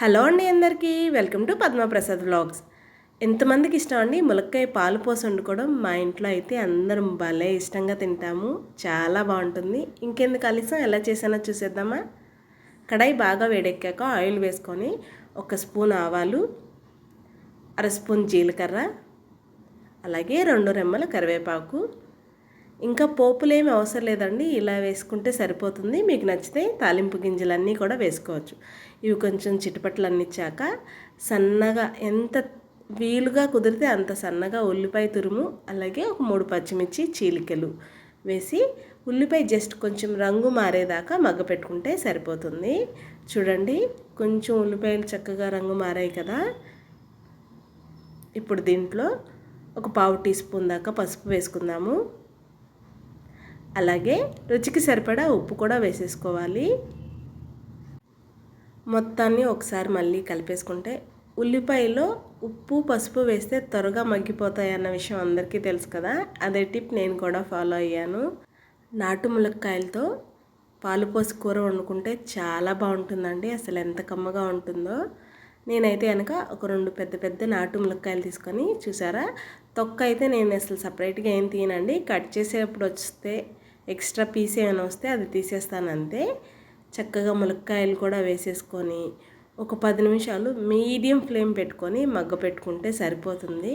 Hello అండి అందరికీ. Welcome to Padmaprasad vlogs. ఎంతమందికి ఇష్టం అండి? ములక్కాయ పాలు పోసి వండుకోవడం మా ఇంట్లో అయితే అందరం భలే ఇష్టంగా తింటాము. చాలా బాగుంటుంది. ఇంకెందుకు ఆలస్యం? ఎలా చేసానో చూసేద్దామా? కడాయి బాగా వేడెక్కాక ఆయిల్ వేసుకొని ఒక స్పూన్ ఆవాలు అర స్పూన్ జీలకర్ర అలాగే రెండు రెమ్మల కరివేపాకు ఇంకా పోపులేమి అవసరం లేదండి. ఇలా వేసుకుంటే సరిపోతుంది. మీకు నచ్చితే తాలింపు గింజలన్నీ కూడా వేసుకోవచ్చు. ఇవి కొంచెం చిటపట్లు అన్నిచ్చాక సన్నగా ఎంత వీలుగా కుదిరితే అంత సన్నగా ఉల్లిపాయ తురుము అలాగే ఒక మూడు పచ్చిమిర్చి చీలికలు వేసి ఉల్లిపాయ జస్ట్ కొంచెం రంగు మారేదాకా మగ్గ పెట్టుకుంటే సరిపోతుంది. చూడండి కొంచెం ఉల్లిపాయలు చక్కగా రంగు మారాయి కదా. ఇప్పుడు దీంట్లో ఒక పావు టీ స్పూన్ దాకా పసుపు వేసుకుందాము. అలాగే రుచికి సరిపడా ఉప్పు కూడా వేసేసుకోవాలి. మొత్తాన్ని ఒకసారి మళ్ళీ కలిపేసుకుంటే ఉల్లిపాయలో ఉప్పు పసుపు వేస్తే త్వరగా మగ్గిపోతాయి అన్న విషయం అందరికీ తెలుసు కదా. అదే టిప్ నేను కూడా ఫాలో అయ్యాను. నాటు ములక్కాయలతో పాలుపోసి కూర వండుకుంటే చాలా బాగుంటుందండి. అసలు ఎంత కమ్మగా ఉంటుందో. నేనైతే కనుక ఒక రెండు పెద్ద పెద్ద నాటు ములక్కాయలు తీసుకొని చూసారా? తొక్క అయితే నేను అసలు సపరేట్గా ఏం తీయనండి. కట్ చేసేటప్పుడు వస్తే ఎక్స్ట్రా పీస్ ఏమైనా వస్తే అది తీసేస్తాను అంతే. చక్కగా ములక్కాయలు కూడా వేసేసుకొని ఒక పది నిమిషాలు మీడియం ఫ్లేమ్ పెట్టుకొని మగ్గ పెట్టుకుంటే సరిపోతుంది.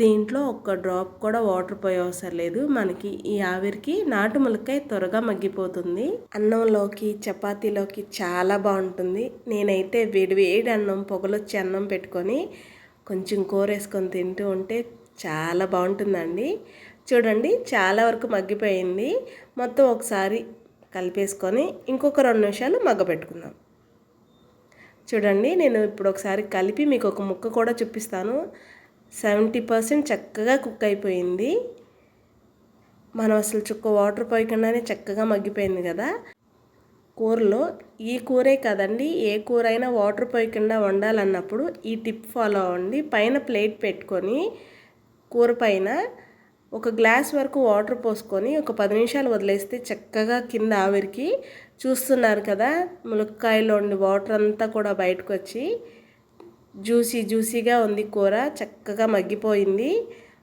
దీంట్లో ఒక డ్రాప్ కూడా వాటర్ పోయే అవసరం లేదు. మనకి ఈ ఆవిరికి నాటు ములక్కాయ త్వరగా మగ్గిపోతుంది. అన్నంలోకి చపాతీలోకి చాలా బాగుంటుంది. నేనైతే వేడివేడి అన్నం పొగలొచ్చి అన్నం పెట్టుకొని కొంచెం కూర వేసుకొని తింటూ ఉంటే చాలా బాగుంటుందండి. చూడండి చాలా వరకు మగ్గిపోయింది. మొత్తం ఒకసారి కలిపేసుకొని ఇంకొక రెండు నిమిషాలు మగ్గపెట్టుకుందాం చూడండి నేను ఇప్పుడు ఒకసారి కలిపి మీకు ఒక ముక్క కూడా చూపిస్తాను. సెవెంటీ పర్సెంట్ చక్కగా కుక్ అయిపోయింది. మనం అసలు చుక్క వాటర్ పోయకుండానే చక్కగా మగ్గిపోయింది కదా. కూరలో ఈ కూరే కదండి ఏ కూర అయినా వాటర్ పోయకుండా వండాలన్నప్పుడు ఈ టిప్ ఫాలో అవ్వండి. పైన ప్లేట్ పెట్టుకొని కూర పైన ఒక గ్లాస్ వరకు వాటర్ పోసుకొని ఒక పది నిమిషాలు వదిలేస్తే చక్కగా కింద ఆవిరికి చూస్తున్నారు కదా ములక్కాయలో ఉండి వాటర్ అంతా కూడా బయటకు వచ్చి జ్యూసీ జ్యూసీగా ఉంది కూర చక్కగా మగ్గిపోయింది.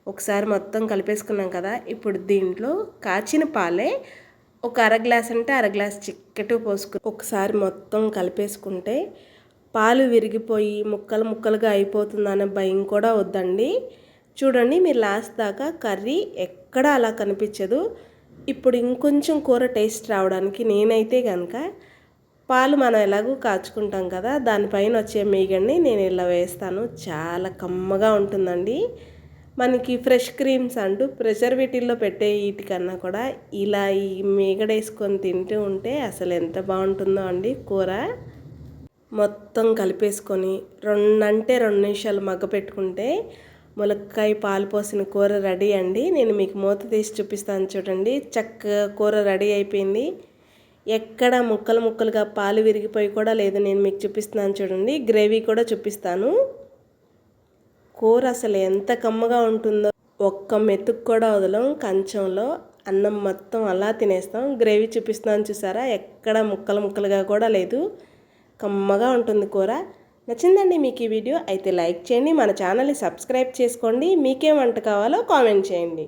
ఒకసారి మొత్తం కలిపేసుకున్నాం కదా ఇప్పుడు దీంట్లో కాచిన పాలే ఒక అర గ్లాస్ అంటే అర గ్లాస్ చిక్కటి పోసుకుని ఒకసారి మొత్తం కలిపేసుకుంటే పాలు విరిగిపోయి ముక్కలు ముక్కలుగా అయిపోతుందనే భయం కూడా వద్దండి. చూడండి మీరు లాస్ట్ దాకా కర్రీ ఎక్కడ అలా కనిపించదు. ఇప్పుడు ఇంకొంచెం కూర టేస్ట్ రావడానికి నేనైతే కనుక పాలు మనం ఎలాగూ కాచుకుంటాం కదా దానిపైన వచ్చే మీగడిని నేను ఇలా వేస్తాను. చాలా కమ్మగా ఉంటుందండి. మనకి ఫ్రెష్ క్రీమ్స్ అంటూ ప్రెజర్వేటివ్లో పెట్టే వీటికన్నా కూడా ఇలా ఈ మీగడేసుకొని తింటూ ఉంటే అసలు ఎంత బాగుంటుందో అండి కూర. మొత్తం కలిపేసుకొని రెండు అంటే రెండు నిమిషాలు మగ్గ పెట్టుకుంటే ములక్కాయ పాలు పోసిన కూర రెడీ అండి. నేను మీకు మూత తీసి చూపిస్తాను చూడండి. చక్కగా కూర రెడీ అయిపోయింది. ఎక్కడ ముక్కలు ముక్కలుగా పాలు విరిగిపోయి కూడా లేదు. నేను మీకు చూపిస్తున్నాను చూడండి. గ్రేవీ కూడా చూపిస్తాను. కూర అసలు ఎంత కమ్మగా ఉంటుందో. ఒక్క మెతుకు కూడా వదలం. కంచంలో అన్నం మొత్తం అలా తినేస్తాం. గ్రేవీ చూపిస్తున్నాను చూసారా? ఎక్కడ ముక్కలు ముక్కలుగా కూడా లేదు. కమ్మగా ఉంటుంది కూర. నచ్చిందండి మీకు ఈ వీడియో అయితే లైక్ చేయండి మన ఛానల్ని సబ్స్క్రైబ్ చేసుకోండి. మీకేం వంట కావాలో కామెంట్ చేయండి.